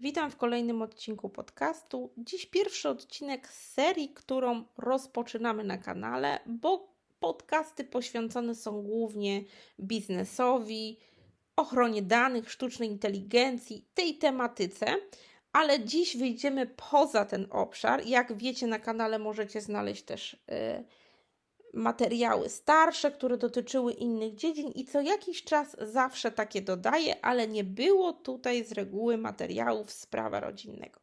Witam w kolejnym odcinku podcastu. Dziś pierwszy odcinek z serii, którą rozpoczynamy na kanale, bo podcasty poświęcone są głównie biznesowi, ochronie danych, sztucznej inteligencji, tej tematyce, ale dziś wyjdziemy poza ten obszar. Jak wiecie, na kanale możecie znaleźć też. Yy, materiały starsze, które dotyczyły innych dziedzin i co jakiś czas zawsze takie dodaję, ale nie było tutaj z reguły materiałów z prawa rodzinnego.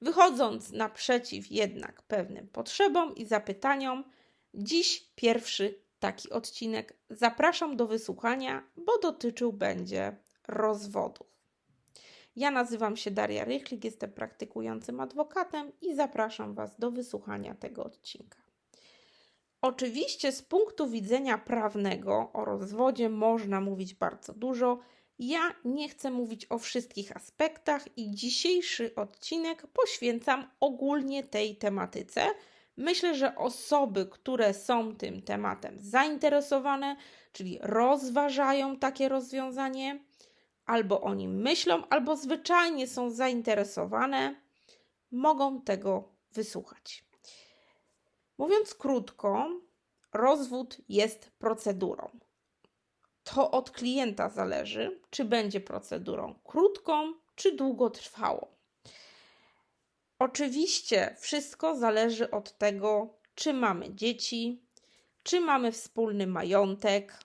Wychodząc naprzeciw jednak pewnym potrzebom i zapytaniom, dziś pierwszy taki odcinek zapraszam do wysłuchania, bo dotyczył będzie rozwodów. Ja nazywam się Daria Rychlik, jestem praktykującym adwokatem i zapraszam Was do wysłuchania tego odcinka. Oczywiście z punktu widzenia prawnego o rozwodzie można mówić bardzo dużo. Ja nie chcę mówić o wszystkich aspektach i dzisiejszy odcinek poświęcam ogólnie tej tematyce. Myślę, że osoby, które są tym tematem zainteresowane, czyli rozważają takie rozwiązanie, albo o nim myślą, albo zwyczajnie są zainteresowane, mogą tego wysłuchać. Mówiąc krótko, rozwód jest procedurą. To od klienta zależy, czy będzie procedurą krótką, czy długotrwałą. Oczywiście wszystko zależy od tego, czy mamy dzieci, czy mamy wspólny majątek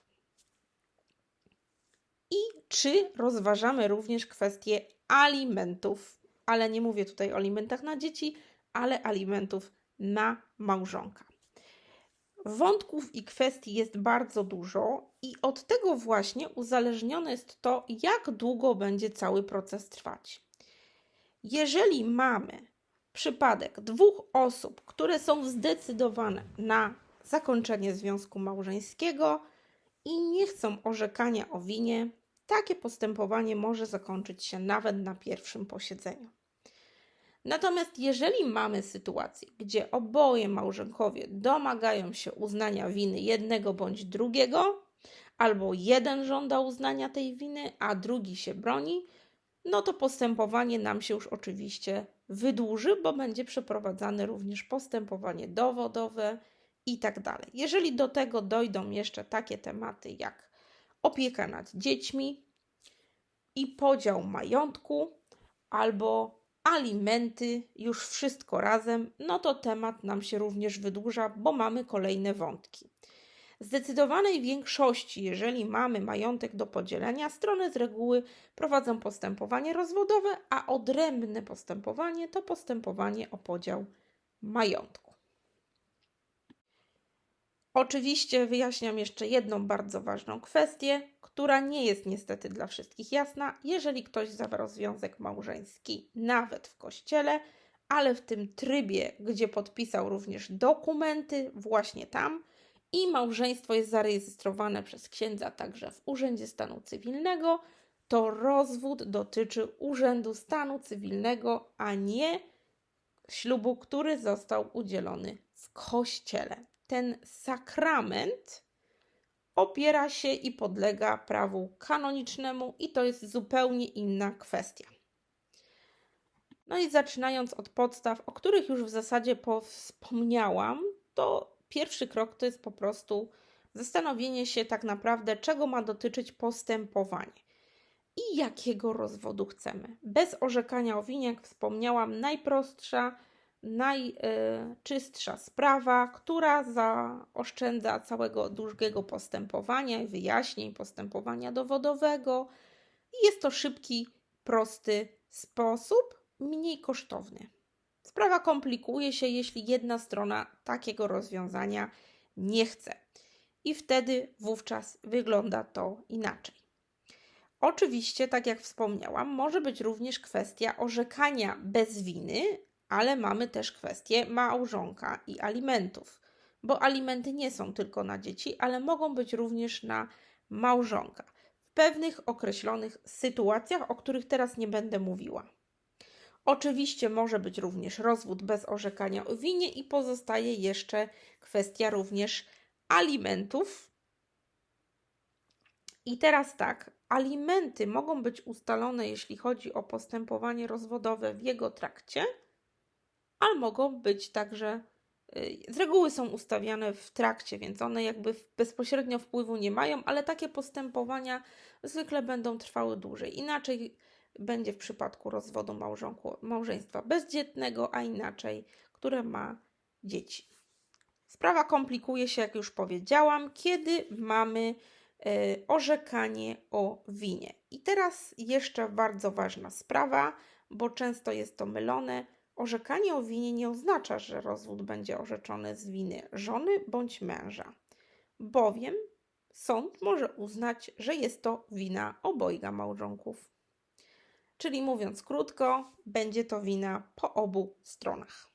i czy rozważamy również kwestię alimentów. Ale nie mówię tutaj o alimentach na dzieci, ale alimentów na małżonka. Wątków i kwestii jest bardzo dużo, i od tego właśnie uzależnione jest to, jak długo będzie cały proces trwać. Jeżeli mamy przypadek dwóch osób, które są zdecydowane na zakończenie związku małżeńskiego i nie chcą orzekania o winie, takie postępowanie może zakończyć się nawet na pierwszym posiedzeniu. Natomiast jeżeli mamy sytuację, gdzie oboje małżonkowie domagają się uznania winy jednego bądź drugiego, albo jeden żąda uznania tej winy, a drugi się broni, no to postępowanie nam się już oczywiście wydłuży, bo będzie przeprowadzane również postępowanie dowodowe i tak dalej. Jeżeli do tego dojdą jeszcze takie tematy jak opieka nad dziećmi i podział majątku, albo alimenty, już wszystko razem, no to temat nam się również wydłuża, bo mamy kolejne wątki. Zdecydowanej większości, jeżeli mamy majątek do podzielenia, strony z reguły prowadzą postępowanie rozwodowe, a odrębne postępowanie to postępowanie o podział majątku. Oczywiście wyjaśniam jeszcze jedną bardzo ważną kwestię, która nie jest niestety dla wszystkich jasna. Jeżeli ktoś zawarł związek małżeński, nawet w kościele, ale w tym trybie, gdzie podpisał również dokumenty, właśnie tam, i małżeństwo jest zarejestrowane przez księdza także w Urzędzie Stanu Cywilnego, to rozwód dotyczy Urzędu Stanu Cywilnego, a nie ślubu, który został udzielony w kościele. Ten sakrament opiera się i podlega prawu kanonicznemu, i to jest zupełnie inna kwestia. No i zaczynając od podstaw, o których już w zasadzie wspomniałam, to pierwszy krok to jest po prostu zastanowienie się tak naprawdę, czego ma dotyczyć postępowanie i jakiego rozwodu chcemy. Bez orzekania o winie, jak wspomniałam, najprostsza najczystsza sprawa, która zaoszczędza całego długiego postępowania i wyjaśnień postępowania dowodowego. Jest to szybki, prosty sposób, mniej kosztowny. Sprawa komplikuje się, jeśli jedna strona takiego rozwiązania nie chce. I wtedy wówczas wygląda to inaczej. Oczywiście, tak jak wspomniałam, może być również kwestia orzekania bez winy, ale mamy też kwestię małżonka i alimentów, bo alimenty nie są tylko na dzieci, ale mogą być również na małżonka w pewnych określonych sytuacjach, o których teraz nie będę mówiła. Oczywiście może być również rozwód bez orzekania o winie i pozostaje jeszcze kwestia również alimentów. I teraz tak, alimenty mogą być ustalone, jeśli chodzi o postępowanie rozwodowe w jego trakcie, ale mogą być także, y, z reguły są ustawiane w trakcie, więc one jakby bezpośrednio wpływu nie mają, ale takie postępowania zwykle będą trwały dłużej. Inaczej będzie w przypadku rozwodu małżonku, małżeństwa bezdzietnego, a inaczej, które ma dzieci. Sprawa komplikuje się, jak już powiedziałam, kiedy mamy y, orzekanie o winie. I teraz jeszcze bardzo ważna sprawa, bo często jest to mylone. Orzekanie o winie nie oznacza, że rozwód będzie orzeczony z winy żony bądź męża, bowiem sąd może uznać, że jest to wina obojga małżonków. Czyli mówiąc krótko, będzie to wina po obu stronach.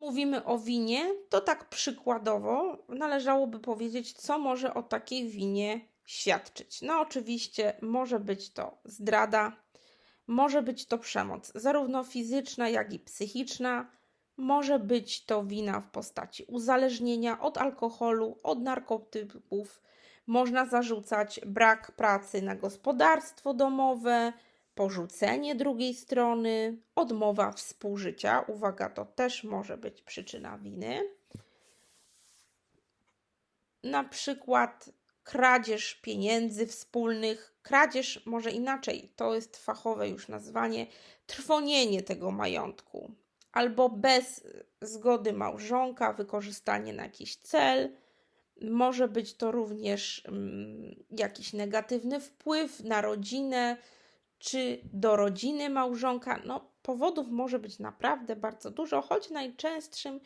Mówimy o winie, to tak przykładowo należałoby powiedzieć, co może o takiej winie świadczyć. No, oczywiście może być to zdrada, może być to przemoc, zarówno fizyczna, jak i psychiczna. Może być to wina w postaci uzależnienia od alkoholu, od narkotyków. Można zarzucać brak pracy na gospodarstwo domowe, porzucenie drugiej strony, odmowa współżycia. Uwaga, to też może być przyczyna winy. Na przykład kradzież pieniędzy wspólnych, kradzież może inaczej, to jest fachowe już nazwanie, trwonienie tego majątku, albo bez zgody małżonka, wykorzystanie na jakiś cel. Może być to również mm, jakiś negatywny wpływ na rodzinę, czy do rodziny małżonka. No, powodów może być naprawdę bardzo dużo, choć najczęstszym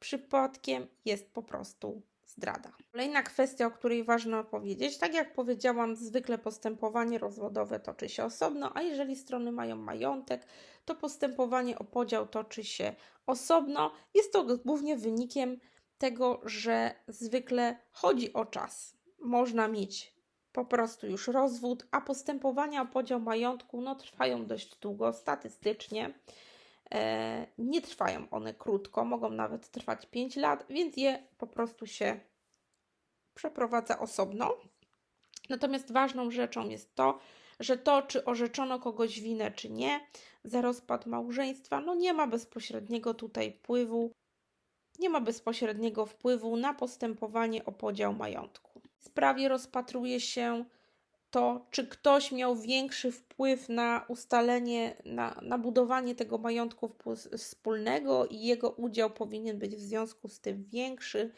przypadkiem jest po prostu zdrada. Kolejna kwestia, o której ważno powiedzieć, tak jak powiedziałam, zwykle postępowanie rozwodowe toczy się osobno, a jeżeli strony mają majątek, to postępowanie o podział toczy się osobno. Jest to głównie wynikiem tego, że zwykle chodzi o czas. Można mieć po prostu już rozwód, a postępowania o podział majątku no, trwają dość długo statystycznie. E, nie trwają one krótko, mogą nawet trwać 5 lat, więc je po prostu się przeprowadza osobno. Natomiast ważną rzeczą jest to, że to, czy orzeczono kogoś winę, czy nie, za rozpad małżeństwa, no nie ma bezpośredniego tutaj wpływu, nie ma bezpośredniego wpływu na postępowanie o podział majątku. W sprawie rozpatruje się to, czy ktoś miał większy wpływ na ustalenie, na, na budowanie tego majątku wspólnego i jego udział powinien być w związku z tym większy,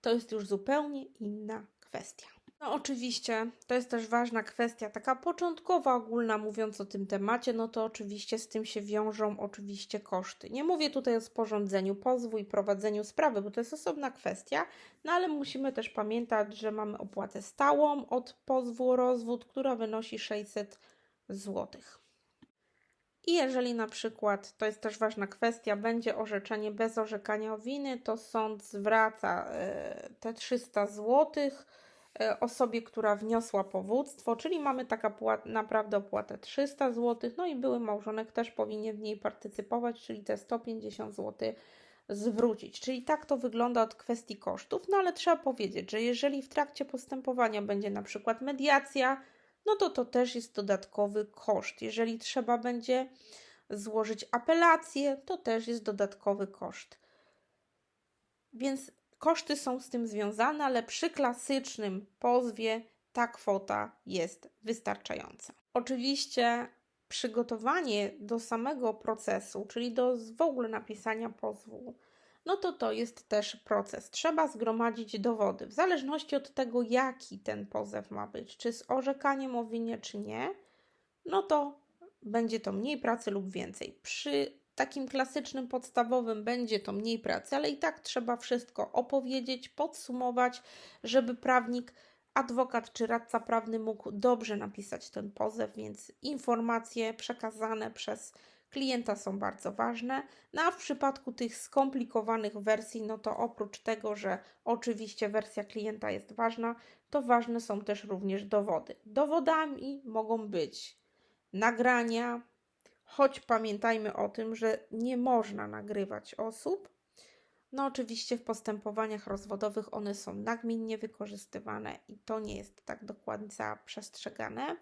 to jest już zupełnie inna kwestia. No oczywiście, to jest też ważna kwestia, taka początkowa, ogólna, mówiąc o tym temacie, no to oczywiście z tym się wiążą oczywiście koszty. Nie mówię tutaj o sporządzeniu pozwu i prowadzeniu sprawy, bo to jest osobna kwestia, no ale musimy też pamiętać, że mamy opłatę stałą od pozwu rozwód, która wynosi 600 zł. I jeżeli na przykład, to jest też ważna kwestia, będzie orzeczenie bez orzekania winy, to sąd zwraca e, te 300 złotych osobie, która wniosła powództwo, czyli mamy taka naprawdę opłatę 300 zł, no i były małżonek też powinien w niej partycypować, czyli te 150 zł zwrócić. Czyli tak to wygląda od kwestii kosztów, no ale trzeba powiedzieć, że jeżeli w trakcie postępowania będzie na przykład mediacja, no to to też jest dodatkowy koszt. Jeżeli trzeba będzie złożyć apelację, to też jest dodatkowy koszt. Więc Koszty są z tym związane, ale przy klasycznym pozwie ta kwota jest wystarczająca. Oczywiście przygotowanie do samego procesu, czyli do w ogóle napisania pozwu, no to to jest też proces. Trzeba zgromadzić dowody. W zależności od tego, jaki ten pozew ma być, czy z orzekaniem o winie, czy nie, no to będzie to mniej pracy lub więcej. Przy takim klasycznym, podstawowym będzie to mniej pracy, ale i tak trzeba wszystko opowiedzieć, podsumować, żeby prawnik, adwokat czy radca prawny mógł dobrze napisać ten pozew, więc informacje przekazane przez klienta są bardzo ważne. No a w przypadku tych skomplikowanych wersji, no to oprócz tego, że oczywiście wersja klienta jest ważna, to ważne są też również dowody. Dowodami mogą być nagrania, choć pamiętajmy o tym, że nie można nagrywać osób, No, oczywiście w postępowaniach rozwodowych one są nagminnie wykorzystywane i to nie jest tak do końca przestrzegane,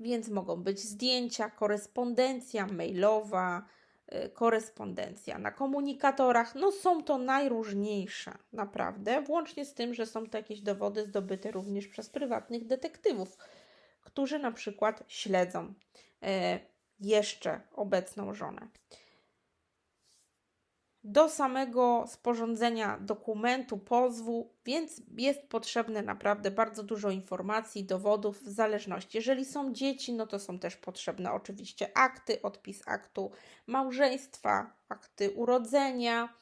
więc mogą być zdjęcia, korespondencja mailowa, y, korespondencja na komunikatorach. No, są to najróżniejsze, naprawdę, włącznie z tym, że są to jakieś dowody zdobyte również przez prywatnych detektywów, którzy na przykład śledzą e, jeszcze obecną żonę. Do samego sporządzenia dokumentu, pozwu, więc jest potrzebne naprawdę bardzo dużo informacji, dowodów, w zależności. Jeżeli są dzieci, no to są też potrzebne oczywiście akty, odpis aktu małżeństwa, akty urodzenia.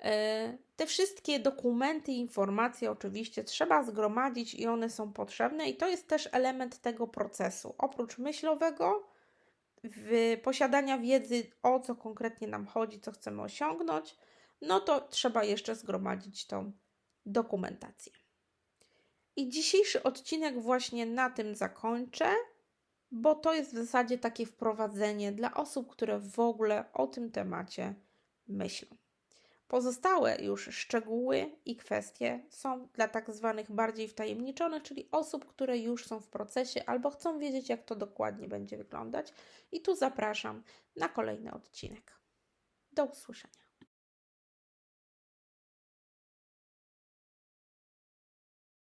E, Te wszystkie dokumenty informacje oczywiście trzeba zgromadzić i one są potrzebne, i to jest też element tego procesu. Oprócz myślowego, w posiadania wiedzy, o co konkretnie nam chodzi, co chcemy osiągnąć, no to trzeba jeszcze zgromadzić tą dokumentację. I dzisiejszy odcinek właśnie na tym zakończę, bo to jest w zasadzie takie wprowadzenie dla osób, które w ogóle o tym temacie myślą. Pozostałe już szczegóły i kwestie są dla tak zwanych bardziej wtajemniczonych, czyli osób, które już są w procesie albo chcą wiedzieć, jak to dokładnie będzie wyglądać. I tu zapraszam na kolejny odcinek. Do usłyszenia.